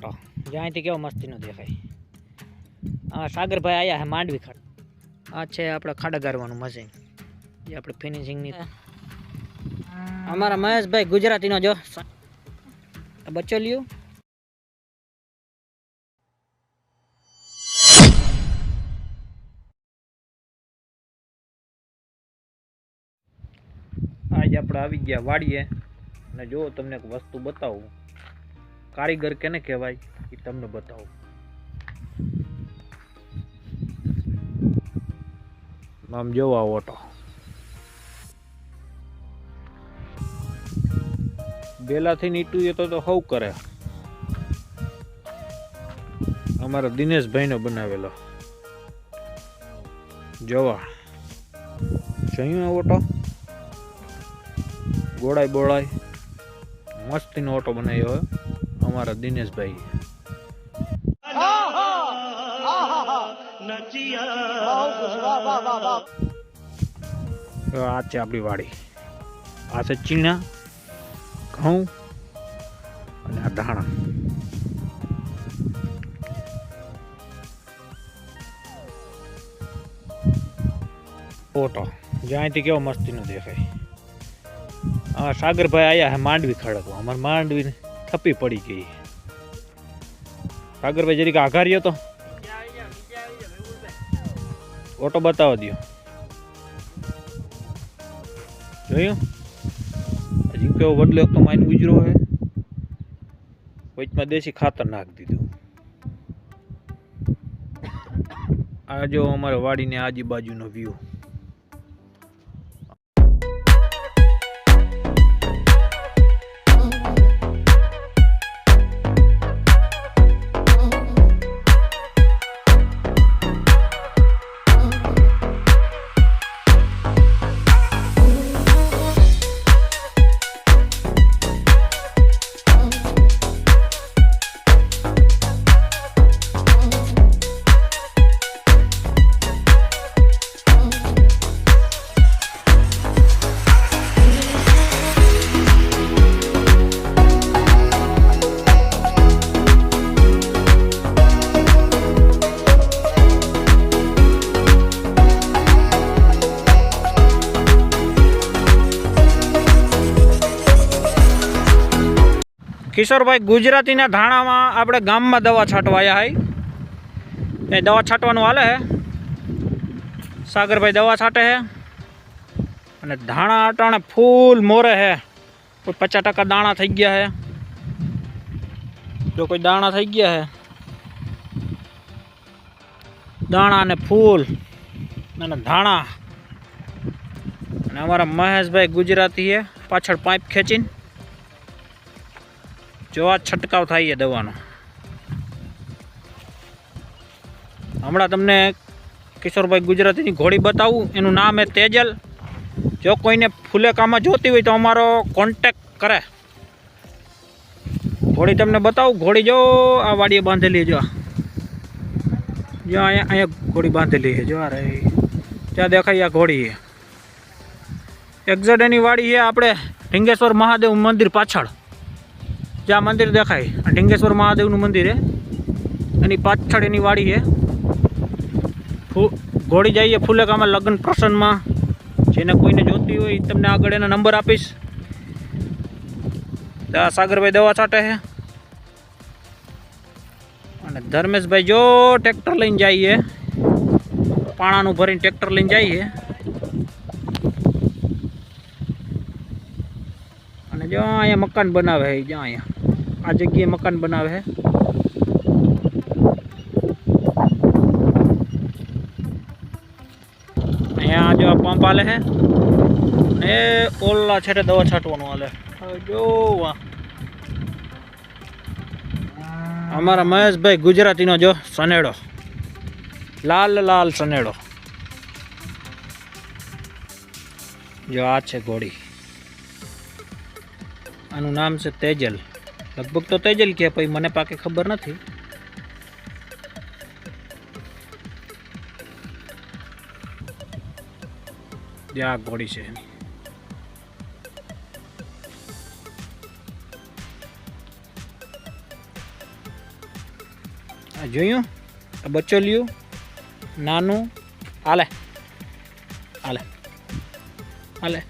Auto જ્યાંથી કેવો મસ્તીનો દેખાય. આ સાગરભાઈ આયા માંડવી ખાડ. આ છે આપણે ખાડા ગારવાનું મશીન. જે આપણે ફિનિશિંગની અમારા મહેશભાઈ ગુજરાતીનો જો. બચ્ચો લ્યો આજે આપણે આવી ગયા વાડીએ. અને જો તમને એક વસ્તુ બતાવું. કારીગર કેને કહેવાય એ તમને બતાવું. આમ જોવા ઓટો. બેલાથી નીટું તો તો હવ કરે. અમારા દિનેશભાઈનો બનાવેલો. જોવા. જોયું ઓટો? ગોળાઈ બોળાઈ. મસ્તીનો ઓટો બનાવ્યો હોય અમારા દિનેશભાઈ. આ છે આપણી વાડી. આ છે ચીણા, ઘઉં અને આ ધાણા. ઓટો જ્યાંથી કેવો મસ્તીનો દેખાય. હા સાગરભાઈ આયા હે માંડવી ખડકવા અમારે માંડવી થપી પડી ગઈ. સાગરભાઈ જરીક આઘાર્યો તો? ઓટો બતાવો દો જોયું? હજી કેવો બદલો તો માઇન ગુજરો હે વચમાં દેશી ખાતર નાખી દીધું. આ જો અમારે વાડીને આજુબાજુનો વ્યૂ કિશોરભાઈ, ગુજરાતીના ધાણામાં આપણે ગામમાં દવા છાંટવાયા હાઈ એ દવા છાંટવાનું હાલે હે. સાગરભાઈ દવા છાંટે હે. અને ધાણા અટાણે ફૂલ મોરે હે. કોઈ પચાસ ટકા દાણા થઈ ગયા હે. જો કોઈ દાણા થઈ ગયા હે. દાણા અને ફૂલ અને ધાણા. અને અમારા મહેશભાઈ ગુજરાતી હે. પાછળ પાઇપ ખેંચીને જો આ છંટકાવ થાય છે દવાનો. હમણાં તમને કિશોરભાઈ ગુજરાતીની ઘોડી બતાવું, એનું નામ એ તેજલ. જો કોઈને ફુલેકામાં જોતી હોય તો અમારો કોન્ટેક કરે. ઘોડી તમને બતાવું, ઘોડી જો આ વાડીએ બાંધેલી જો જો અહીંયા અહીંયા ઘોડી બાંધેલી છે, જો આ ત્યાં દેખાય આ ઘોડી છે. એક્ઝેટ એની વાડી છે આપણે ઢીંગેશ્વર મહાદેવ મંદિર પાછળ. જ્યાં મંદિર દેખાય. આ ઢીંગેશ્વર મહાદેવનું મંદિર છે. એની પાછળ એની વાડી છે. ઘોડી જઈએ ફૂલેકામાં લગ્ન પ્રસંગમાં. જેને કોઈને જોતી હોય તમને આગળ એના નંબર આપીશ. આ સાગરભાઈ દવા છાંટે છે. અને ધર્મેશભાઈ જો ટ્રેક્ટર લઈને જઈએ પાણાનું ભરીને ટ્રેક્ટર લઈને જઈએ જો અહીંયા મકાન બનાવે છે જો અહીંયા. આ જગ્યાએ મકાન બનાવે છે. અહીંયા જો પંપ આલે છે. ને ઓલા છેટે દવા છાંટવાનું હાલે. જોવા અમારા મહેશભાઈ ગુજરાતીનો જો સનેડો. લાલ લાલ સનેડો. જો આ છે ઘોડી આનું નામ છે તેજલ. લગભગ તો તેજલ કે પછી મને પાકે ખબર નથી. જે આ ઘોડી છે એની. આ જોયું? આ બચોલિયું, નાનું હાલે હાલે હાલે